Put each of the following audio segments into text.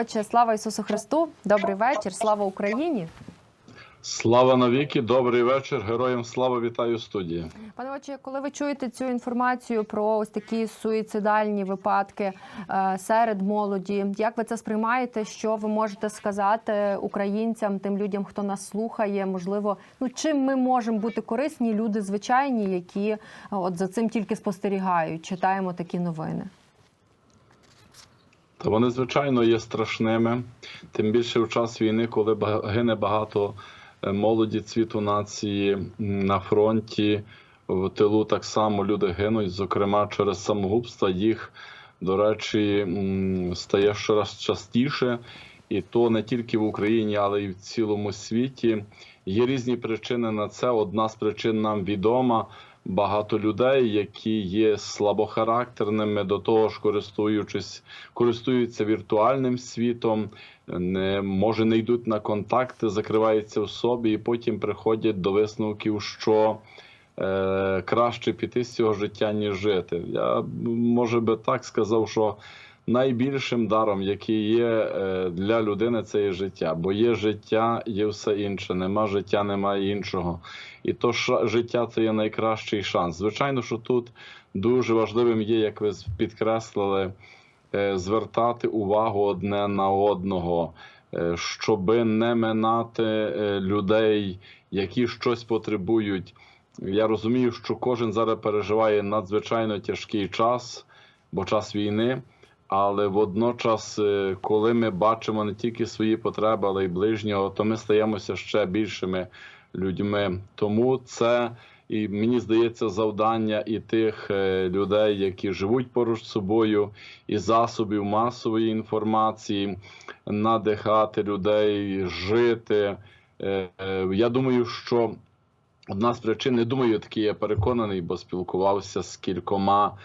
Отче, слава Ісусу Христу! Добрий вечір, слава Україні! Слава навіки, добрий вечір. Героям слава вітаю студії. Пане Отче, коли ви чуєте цю інформацію про ось такі суїцидальні випадки е, серед молоді, як ви це сприймаєте? Що ви можете сказати українцям, тим людям, хто нас слухає? Можливо, ну чим ми можемо бути корисні? Люди звичайні, які е, от за цим тільки спостерігають, читаємо такі новини. Та вони, звичайно, є страшними. Тим більше в час війни, коли гине багато е, молоді цвіту нації на фронті, в тилу так само люди гинуть, зокрема через самогубство. Їх, до речі, стає щораз частіше, і то не тільки в Україні, але й в цілому світі. Є різні причини на це. Одна з причин нам відома. Багато людей, які є слабохарактерними, до того ж користуючись, користуються віртуальним світом, не може не йдуть на контакти, закриваються в собі, і потім приходять до висновків, що е, краще піти з цього життя, ніж жити. Я може би так сказав, що найбільшим даром, який є е, для людини, це є життя. Бо є життя, є все інше. Нема життя, немає іншого. І то життя це є найкращий шанс. Звичайно, що тут дуже важливим є, як ви підкреслили, е, звертати увагу одне на одного, е, щоби не минати е, людей, які щось потребують. Я розумію, що кожен зараз переживає надзвичайно тяжкий час, бо час війни. Але водночас, коли ми бачимо не тільки свої потреби, але й ближнього, то ми стаємося ще більшими людьми. Тому це і мені здається завдання і тих е, людей, які живуть поруч собою, і засобів масової інформації, надихати людей, жити. Е, е, Я думаю, що одна з причин, не думаю, такий я переконаний, бо спілкувався з кількома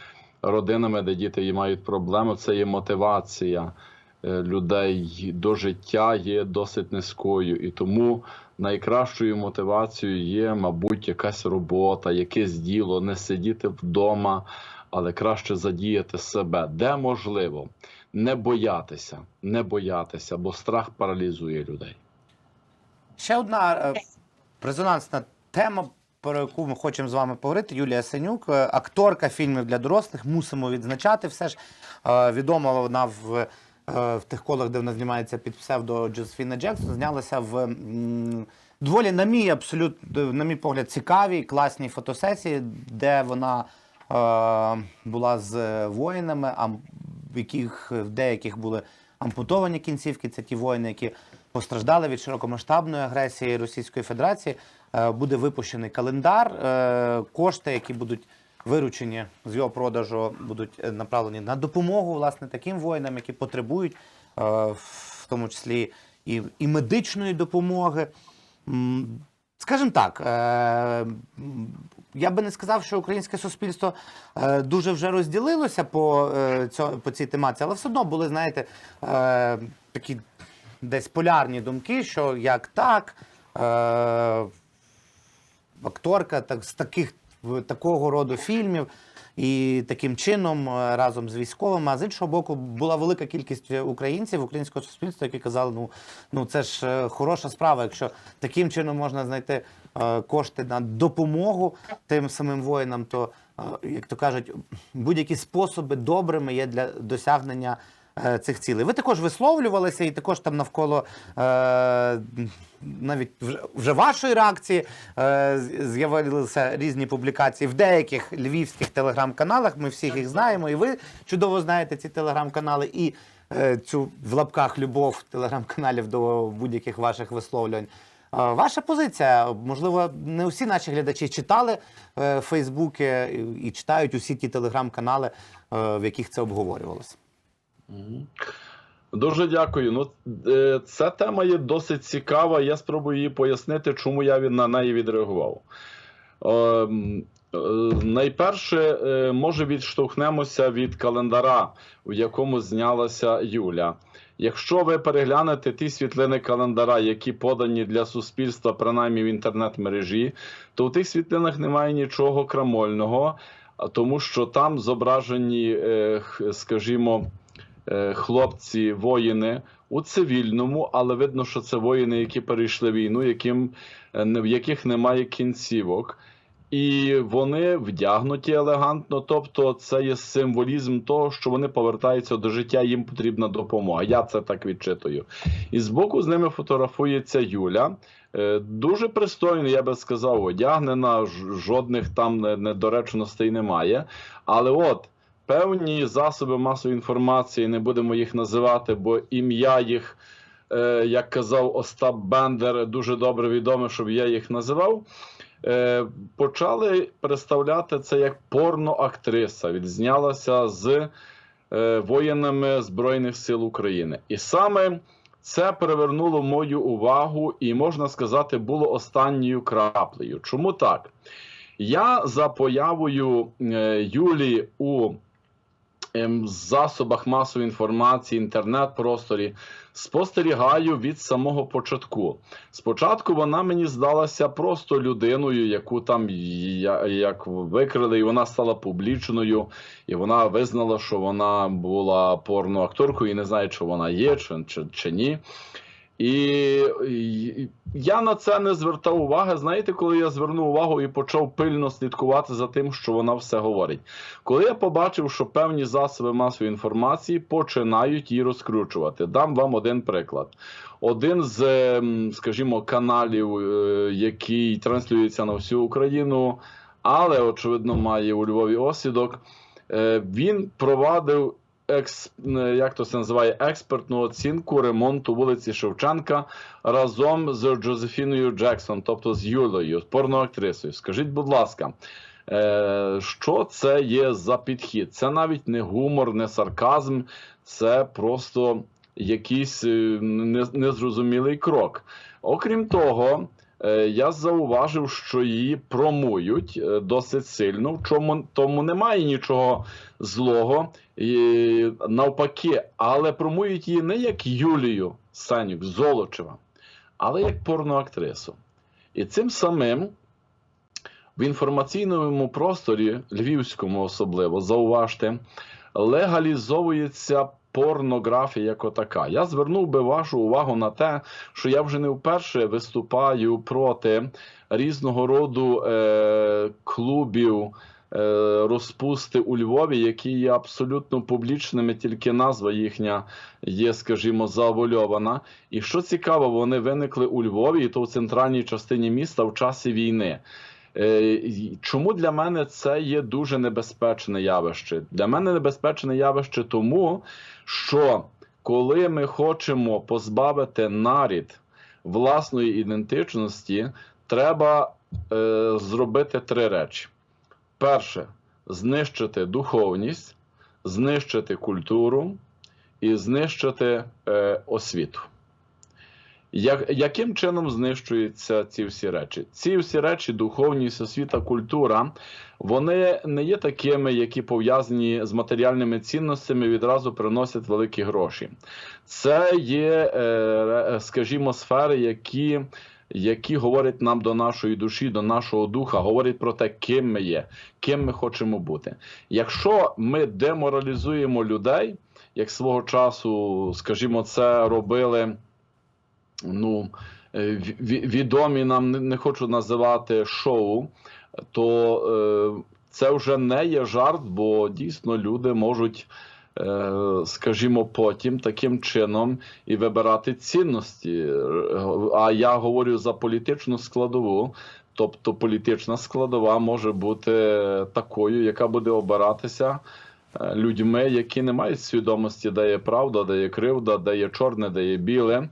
родинами, де діти мають проблеми. Це є мотивація людей до життя є досить низькою, і тому найкращою мотивацією є, мабуть, якась робота, якесь діло, не сидіти вдома, але краще задіяти себе, де можливо, не боятися, не боятися, бо страх паралізує людей. Ще одна е, резонансна тема, про яку ми хочемо з вами поговорити. Юлія Сенюк, е, акторка фільмів для дорослих. Мусимо відзначати. Все ж е, відома вона в, е, в тих колах, де вона знімається під псевдо Джозефіна Джексон, знялася в доволі, на мій абсолютно, на мій погляд, цікавій, класній фотосесії, де вона е, була з е, воїнами, в яких в деяких були ампутовані кінцівки. Це ті воїни, які постраждали від широкомасштабної агресії Російської Федерації. Е, Буде випущений календар. Е, Кошти, які будуть виручені з його продажу, будуть е, направлені на допомогу власне таким воїнам, які потребують, е, в тому числі і, і медичної допомоги. Скажімо так, е, я би не сказав, що українське суспільство дуже вже розділилося по, по цій тематиці, але все одно були, знаєте, такі десь полярні думки, що як так, акторка так, з таких в- такого роду фільмів. І таким чином е, разом з військовими, а з іншого боку, була велика кількість українців, українського суспільства, які казали, ну, ну це ж е, хороша справа, якщо таким чином можна знайти е, кошти на допомогу тим самим воїнам, то, як то кажуть, будь-які способи добрими є для досягнення цих цілей. Ви також висловлювалися і також там навколо е, навіть вже, вже вашої реакції е, з'явилися різні публікації в деяких львівських телеграм-каналах. Ми всіх їх знаємо, і ви чудово знаєте ці телеграм-канали і е, цю в лапках любов телеграм-каналів до будь-яких ваших висловлювань. Е, Ваша позиція, можливо, не усі наші глядачі читали е, Фейсбуки і, читають усі ті телеграм-канали, е, в яких це обговорювалося. Дуже дякую. Ну, е, ця тема є досить цікава. Я спробую її пояснити, чому я на неї відреагував. Ем, е, Найперше, е, може, відштовхнемося від календаря, у якому знялася Юля. Якщо ви переглянете ті світлини календара, які подані для суспільства, принаймні в інтернет-мережі, то в тих світлинах немає нічого крамольного, тому що там зображені, скажімо, хлопці, воїни у цивільному, але видно, що це воїни, які перейшли війну, яким, е, в яких немає кінцівок. І вони вдягнуті елегантно, тобто це є символізм того, що вони повертаються до життя, їм потрібна допомога. Я це так відчитую. І збоку з ними фотографується Юля. Е, Дуже пристойно, я би сказав, одягнена, жодних там недоречностей немає. Але от певні засоби масової інформації, не будемо їх називати, бо ім'я їх, е, як казав Остап Бендер, дуже добре відоме, щоб я їх називав. Е, почали представляти це як порноактриса. Відзнялася з е, воїнами Збройних сил України. І саме це привернуло мою увагу, і можна сказати, було останньою краплею. Чому так? Я за появою Юлії у ем, засобах масової інформації, інтернет-просторі спостерігаю від самого початку. Спочатку вона мені здалася просто людиною, яку там як викрили, і вона стала публічною, і вона визнала, що вона була порноакторкою, і не знає, чи вона є, чи, чи, чи ні. І, я на це не звертав уваги. Знаєте, коли я звернув увагу і почав пильно слідкувати за тим, що вона все говорить. Коли я побачив, що певні засоби масової інформації починають її розкручувати, дам вам один приклад. Один з, ем, скажімо, каналів, е, який транслюється на всю Україну, але очевидно має у Львові осідок. е, Він провадив екс, як то це називає, експертну оцінку ремонту вулиці Шевченка разом з Джозефіною Джексон, тобто з Юлею, порноактрисою. Скажіть, будь ласка, е, що це є за підхід? Це навіть не гумор, не сарказм, це просто якийсь е, незрозумілий крок. Окрім того, я зауважив, що її промують е, досить сильно, в чому тому немає нічого злого, і навпаки, але промують її не як Юлію Сенюк Золочева, але як порноактрису. І цим самим в інформаційному просторі, львівському особливо, зауважте, легалізовується порнографія як отака. Я звернув би вашу увагу на те, що я вже не вперше виступаю проти різного роду е, клубів. е, Розпусти у Львові, які є абсолютно публічними, тільки назва їхня є, скажімо, завольована. І що цікаво, вони виникли у Львові, і то в центральній частині міста в часі війни. Е, Чому для мене це є дуже небезпечне явище? Для мене небезпечне явище тому, що коли ми хочемо позбавити нарід власної ідентичності, треба е, зробити три речі: перше знищити духовність, знищити культуру і знищити е, освіту. Як, яким чином знищуються ці всі речі? Ці всі речі, духовність, освіта, культура, вони не є такими, які пов'язані з матеріальними цінностями, відразу приносять великі гроші. Це є, е, скажімо, сфери, які, які говорять нам до нашої душі, до нашого духа, говорять про те, ким ми є, ким ми хочемо бути. Якщо ми деморалізуємо людей, як свого часу, скажімо, це робили ну, е, відомі нам не- хочу називати шоу, то е, це вже не є жарт, бо дійсно люди можуть, е, скажімо, потім таким чином і вибирати цінності. А я говорю за політичну складову. Тобто політична складова може бути такою, яка буде обиратися людьми, які не мають свідомості, де є правда, де є кривда, де є чорне, де є біле.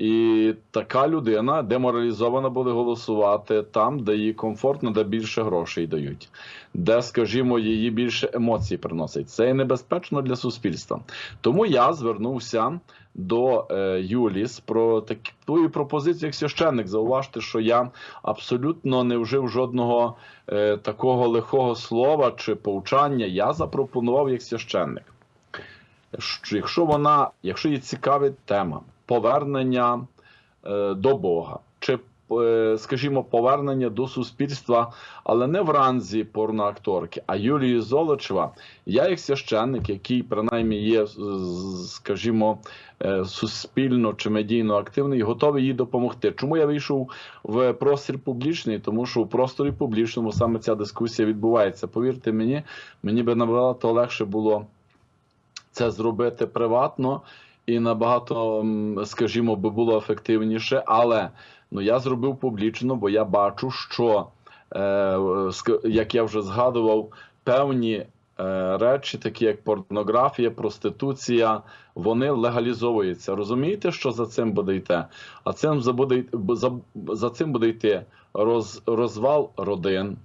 І така людина деморалізована буде голосувати там, де їй комфортно, де більше грошей дають, де, скажімо, її більше емоцій приносить. Це є небезпечно для суспільства. Тому я звернувся до е, Юлі з про таку пропозицію, як священник. Зауважте, що я абсолютно не вжив жодного е, такого лихого слова чи повчання. Я запропонував як священник. Якщо вона, якщо їй цікавить тема повернення е, до Бога, чи е, скажімо, повернення до суспільства, але не в ранзі порноакторки, а Юлії Золочева. Я, як священник, який принаймні є, скажімо, е, суспільно чи медійно активний, готовий їй допомогти. Чому я вийшов в простір публічний? Тому що в просторі публічному саме ця дискусія відбувається. Повірте мені, мені би набагато легше було це зробити приватно і набагато, скажімо, би було ефективніше. Але ну я зробив публічно, бо я бачу, що е, як я вже згадував, певні. е, Речі, такі як порнографія, проституція, вони легалізовуються. Розумієте, що за цим буде йти? А цим за, буде, за, за цим буде йти роз, розвал родин.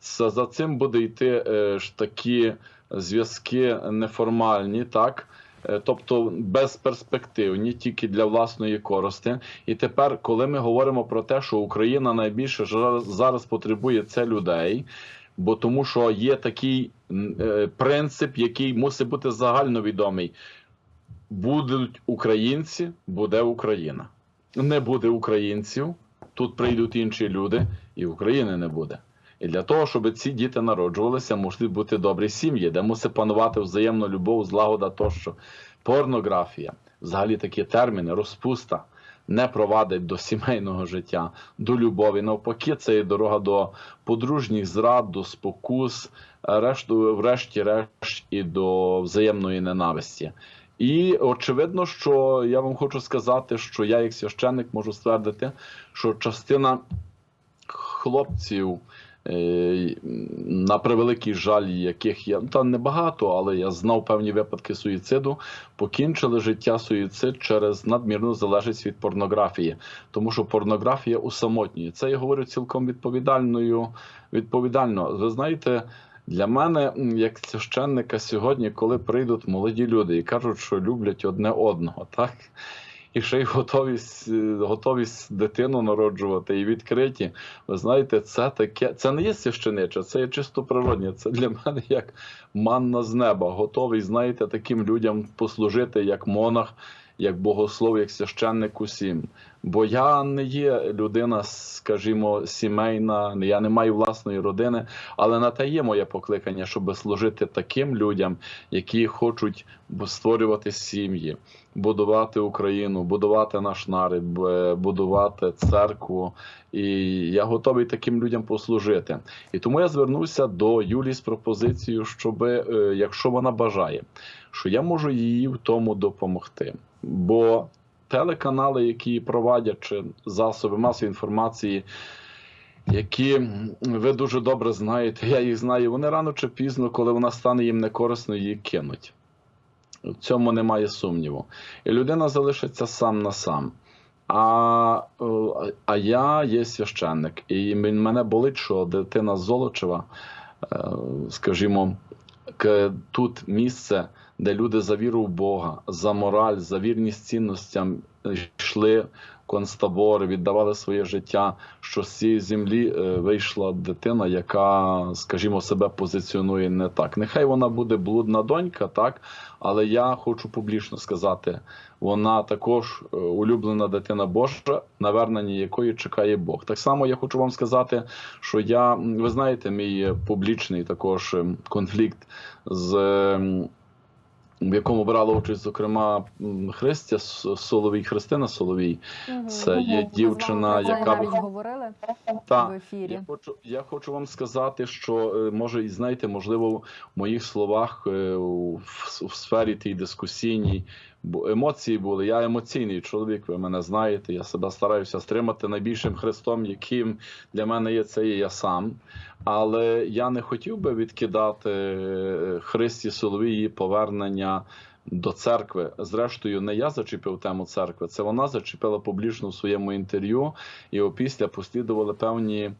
За, за цим буде йти е, ж такі зв'язки неформальні, так? Е, Тобто безперспективні, тільки для власної користі. І тепер, коли ми говоримо про те, що Україна найбільше зараз, потребує це людей, бо тому що є такий е, принцип, який мусить бути загальновідомий. Будуть українці, буде Україна. Не буде українців, тут прийдуть інші люди, і України не буде. І для того, щоб ці діти народжувалися, мусять бути добрі сім'ї, де мусить панувати взаємна любов, злагода тощо. Порнографія, взагалі такі терміни, розпуста не провадить до сімейного життя, до любові. Навпаки, це є дорога до подружніх зрад, до спокус, врешті-решт, і до взаємної ненависті. І очевидно, що я вам хочу сказати, що я, як священник, можу ствердити, що частина хлопців, на превеликий жаль, яких я та небагато, але я знав певні випадки суїциду, покінчили життя суїцид через надмірну залежність від порнографії, тому що порнографія усамотнює. Це я говорю цілком відповідальною відповідально. Ви знаєте. Для мене, як священника, сьогодні, коли прийдуть молоді люди і кажуть, що люблять одне одного, так? І ще й готовість, е, готовість дитину народжувати і відкриті. Ви знаєте, це таке, це не є священиче, це є чисто природне. Це для мене як манна з неба. Готовий, знаєте, таким людям послужити як монах, як богослов, як священник усім. Бо я не є людина, скажімо, сімейна, я не маю власної родини, але на те є моє покликання, щоб служити таким людям, які хочуть створювати сім'ї, будувати Україну, будувати наш народ, будувати церкву. І я готовий таким людям послужити. І тому я звернувся до Юлії з пропозицією, щоб, е, якщо вона бажає, що я можу їй в тому допомогти. Бо телеканали, які провадять чи засоби масової інформації, які ви дуже добре знаєте, я їх знаю, вони рано чи пізно, коли вона стане їм некорисною, її кинуть. В цьому немає сумніву. І людина залишиться сам на сам. А, а я є священник, і мене болить, що дитина Золочева, е, скажімо, тут місце, де люди за віру в Бога, за мораль, за вірність цінностям йшли концтабори, віддавали своє життя, що з цієї землі е, вийшла дитина, яка, скажімо, себе позиціонує не так. Нехай вона буде блудна донька, так, але я хочу публічно сказати, вона також е, улюблена дитина Божа, навернення якої чекає Бог. Так само я хочу вам сказати, що я, ви знаєте, мій публічний також ем, конфлікт з. В якому брала участь, зокрема, Христя Соловій, Христина Соловій. Це є дівчина, яка навіть говорили та, в ефірі. я хочу, я хочу вам сказати, що е, може, і знаєте, можливо, в моїх словах е, в, в сфері тій дискусійній бо емоції були. Я емоційний чоловік, ви мене знаєте. Я себе стараюся стримати найбільшим Христом, яким для мене є це є я сам. Але я не хотів би відкидати е, Христі Соловій її повернення. До церкви, зрештою, не я зачепив тему церкви, це вона зачепила публічно в своєму інтерв'ю, і опісля послідували певні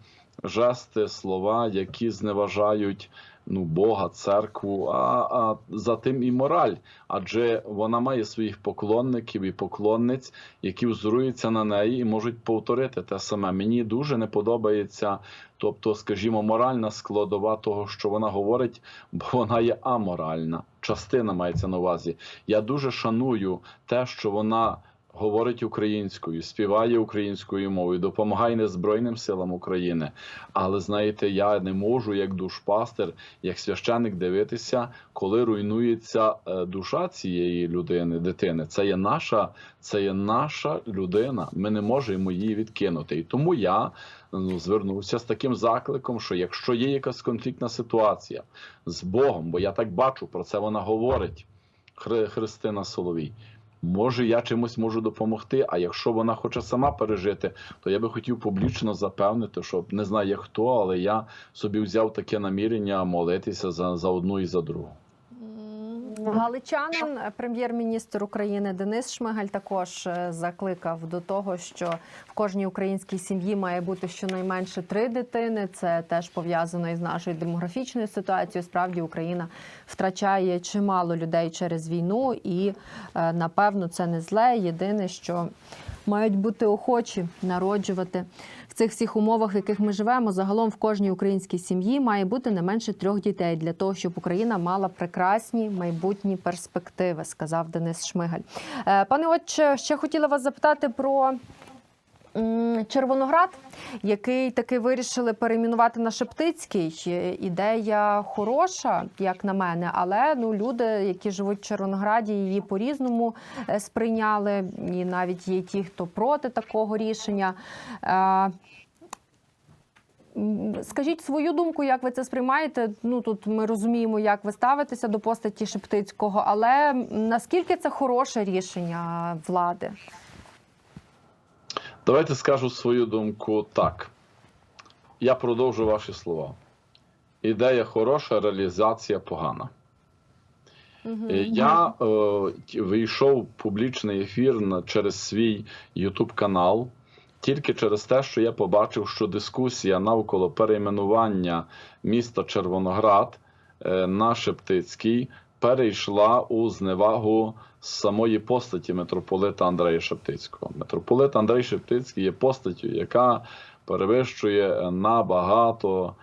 жести, слова, які зневажають ну, Бога, церкву, а, а за тим і мораль. Адже вона має своїх поклонників і поклонниць, які взоруються на неї і можуть повторити те саме. Мені дуже не подобається, тобто, скажімо, моральна складова того, що вона говорить, бо вона є аморальна. Частина мається на увазі. Я дуже шаную те, що вона говорить українською, співає українською мовою, допомагає не Збройним силам України. Але знаєте, я не можу, як душпастер, як священник, дивитися, коли руйнується е, душа цієї людини, дитини. Це є наша, це є наша людина. Ми не можемо її відкинути. І тому я ну, звернувся з таким закликом, що якщо є якась конфліктна ситуація з Богом, бо я так бачу, про це вона говорить, Христина Соловій. Може, я чимось можу допомогти. А якщо вона хоче сама пережити, то я би хотів публічно запевнити, що не знаю хто, але я собі взяв таке намірення молитися за, за одну і за другу. Галичанин, е, прем'єр-міністр України Денис Шмигаль також е, закликав до того, що в кожній українській сім'ї має бути щонайменше три дитини. Це теж пов'язано із нашою демографічною ситуацією. Справді Україна втрачає чимало людей через війну, і е, напевно це не зле. Єдине, що мають бути охочі народжувати в цих всіх умовах, в яких ми живемо. Загалом в кожній українській сім'ї має бути не менше трьох дітей для того, щоб Україна мала прекрасні майбутні перспективи, сказав Денис Шмигаль. Е, Пане отче, ще хотіла вас запитати про. Червоноград, який таки вирішили перейменувати на Шептицький. Ідея хороша, як на мене, але ну люди, які живуть в Червонограді, її по-різному е, сприйняли. І навіть є ті, хто проти такого рішення. Е, Скажіть свою думку, як ви це сприймаєте? Ну тут ми розуміємо, як ви ставитеся до постаті Шептицького, але наскільки це хороше рішення влади? Давайте скажу свою думку так. Я продовжу ваші слова. Ідея хороша, реалізація погана. Е, Я е, вийшов в публічний ефір на, через свій YouTube канал тільки через те, що я побачив, що дискусія навколо перейменування міста Червоноград е, на Шептицький перейшла у зневагу самої постаті митрополита Андрея Шептицького. Митрополит Андрей Шептицький є постаттю, яка перевищує набагато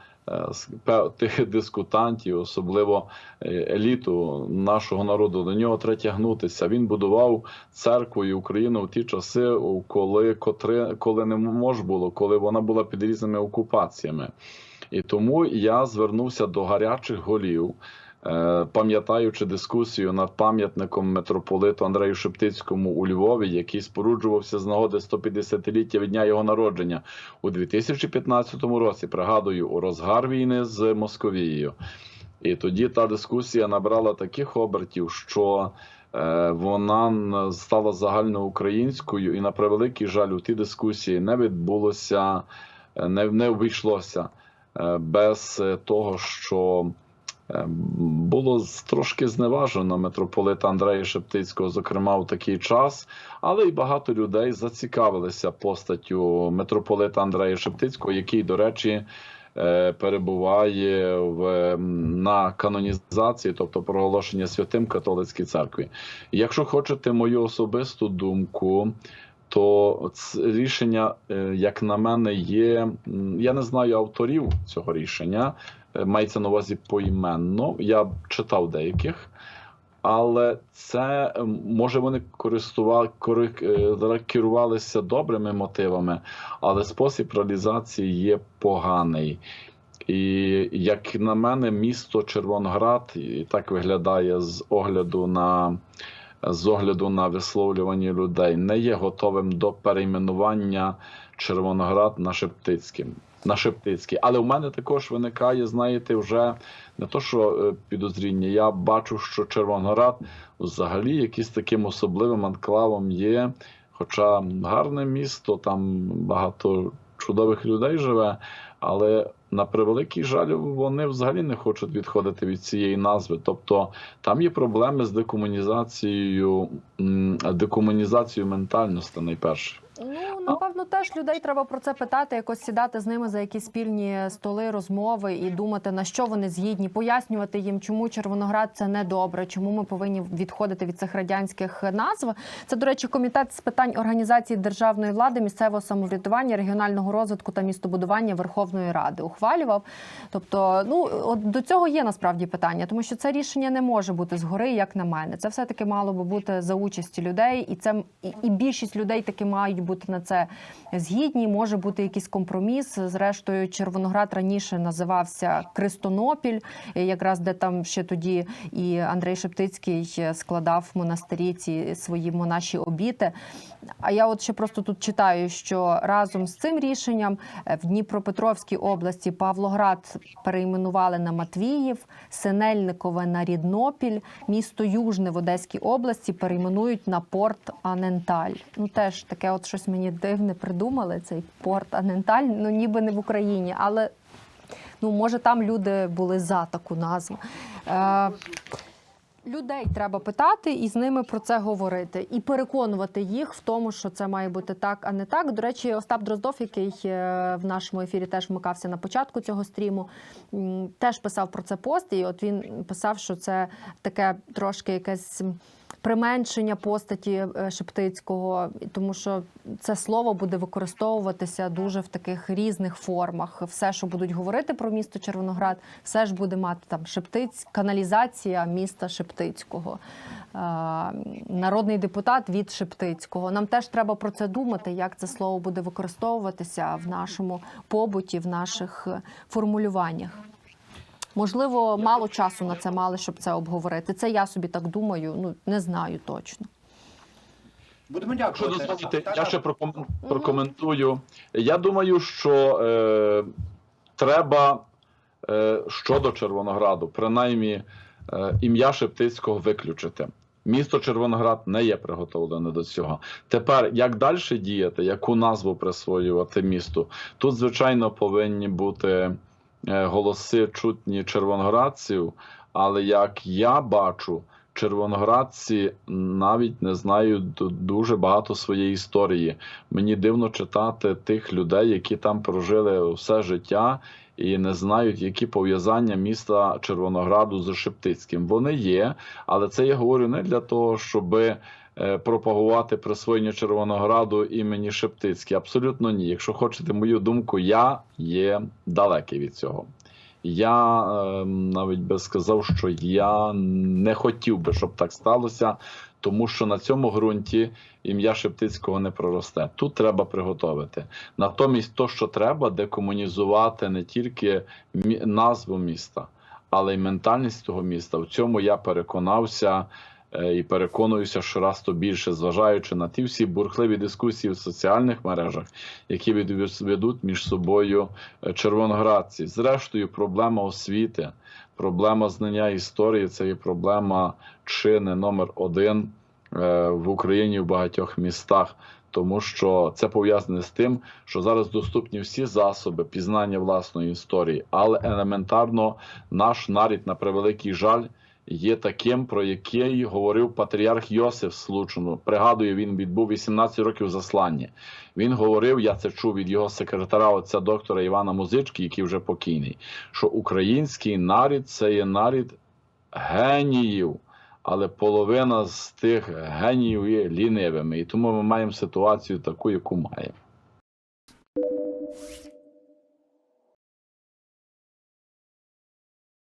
е, тих дискутантів, особливо е, еліту нашого народу. До нього треба тягнутися. Він будував церкву і Україну в ті часи, коли, котри, коли не мож було, коли вона була під різними окупаціями. І тому я звернувся до гарячих голів. Е, Пам'ятаючи дискусію над пам'ятником митрополиту Андрею Шептицькому у Львові, який споруджувався з нагоди 150-ліття від дня його народження у 2015 році, пригадую, у розгар війни з Московією. І тоді та дискусія набрала таких обертів, що е, вона стала загальноукраїнською, і на превеликий жаль, у ті дискусії не відбулося, е, не, не обійшлося без того, що було трошки зневажено митрополита Андрея Шептицького, зокрема у такий час, але й багато людей зацікавилися постаттю митрополита Андрея Шептицького, який, до речі, е, перебуває в, на канонізації, тобто проголошення святим католицькій церкві. Якщо хочете мою особисту думку, то ц- рішення, е, як на мене, є. Я не знаю авторів цього рішення, мається на увазі поіменно. Я читав деяких. Але це е, може вони користували керувалися добрими мотивами, але спосіб реалізації є поганий. І як на мене, місто Червоноград і так виглядає з огляду на з огляду на висловлювання людей, не є готовим до перейменування Червоноград на Шептицьким. На Шептицький. Але в мене також виникає, знаєте, вже не то, що е, підозріння. Я бачу, що Червоноград взагалі якийсь таким особливим анклавом є. Хоча гарне місто, там багато чудових людей живе, але на превеликий жаль, вони взагалі не хочуть відходити від цієї назви. Тобто там є проблеми з декомунізацією, декомунізацією ментальності найперше. Ну Напевно, теж людей треба про це питати, якось сідати з ними за якісь спільні столи, розмови і думати, на що вони згідні, пояснювати їм, чому Червоноград це не добре, чому ми повинні відходити від цих радянських назв. Це, до речі, комітет з питань організації державної влади, місцевого самоврядування, регіонального розвитку та містобудування Верховної Ради ухвалював. Тобто, ну от до цього є насправді питання, тому що це рішення не може бути згори, як на мене. Це все таки мало би бути за участі людей, і це і, і більшість людей таки мають бути на це згідні. Може бути якийсь компроміс. Зрештою, Червоноград раніше називався Кристонопіль, якраз де там ще тоді і Андрей Шептицький складав в монастирі ці свої монаші обіти. А я от ще просто тут читаю, що разом з цим рішенням е, в Дніпропетровській області Павлоград перейменували на Матвіїв, Синельникове на Ріднопіль, місто Южне в Одеській області перейменують на порт Аненталь. Ну теж таке, от щось мені дивне придумали. Цей порт Аненталь, ну ніби не в Україні, але ну може там люди були за таку назву. Е, Людей треба питати і з ними про це говорити, і переконувати їх в тому, що це має бути так, а не так. До речі, Остап Дроздов, який е, в нашому ефірі теж вмикався на початку цього стріму, теж писав про це пост. І от він писав, що це таке трошки якесь. Применшення постаті е, Шептицького, тому що це слово буде використовуватися дуже в таких різних формах. Все, що будуть говорити про місто Червоноград, все ж буде мати там Шептиць, каналізація міста Шептицького, е, народний депутат від Шептицького. Нам теж треба про це думати, як це слово буде використовуватися в нашому побуті, в наших е, формулюваннях. Можливо, мало часу на це мали, щоб це обговорити. Це я собі так думаю. Ну не знаю точно. Будемо Якщо дякувати. дозволите, Так, я ще проком- прокоментую. Я думаю, що е, треба е, щодо Червонограду, принаймні е, ім'я Шептицького виключити. Місто Червоноград не є приготовлене до цього. Тепер як далі діяти, яку назву присвоювати місту? Тут, звичайно, повинні бути голоси чутні червоноградців, але як я бачу, червоноградці навіть не знають дуже багато своєї історії. Мені дивно читати тих людей, які там прожили все життя і не знають, які пов'язання міста Червонограду з Шептицьким. Вони є, але це я говорю не для того, щоби е, пропагувати присвоєння Червонограду імені Шептицький. Абсолютно ні. Якщо хочете мою думку, я є далекий від цього. Я е, навіть би сказав, що я не хотів би, щоб так сталося, тому що на цьому ґрунті ім'я Шептицького не проросте. Тут треба приготовити. Натомість, то, що треба, декомунізувати не тільки назву міста, але й ментальність того міста. В цьому я переконався е, і переконуюся щораз то більше, зважаючи на ті всі бурхливі дискусії в соціальних мережах, які ведуть між собою е, червоноградці. Зрештою, проблема освіти, проблема знання історії це є проблема чи не номер один е, в Україні в багатьох містах. Тому що це пов'язане з тим, що зараз доступні всі засоби пізнання власної історії, але елементарно наш нарід, на превеликий жаль, є таким, про який говорив патріарх Йосиф Случину. Пригадую, він відбув 18 років в засланні. Він говорив, я це чув від його секретаря, отця доктора Івана Музички, який вже покійний, що український нарід це є нарід геніїв. Але половина з тих геніїв є лінивими, і тому ми маємо ситуацію таку, яку маємо.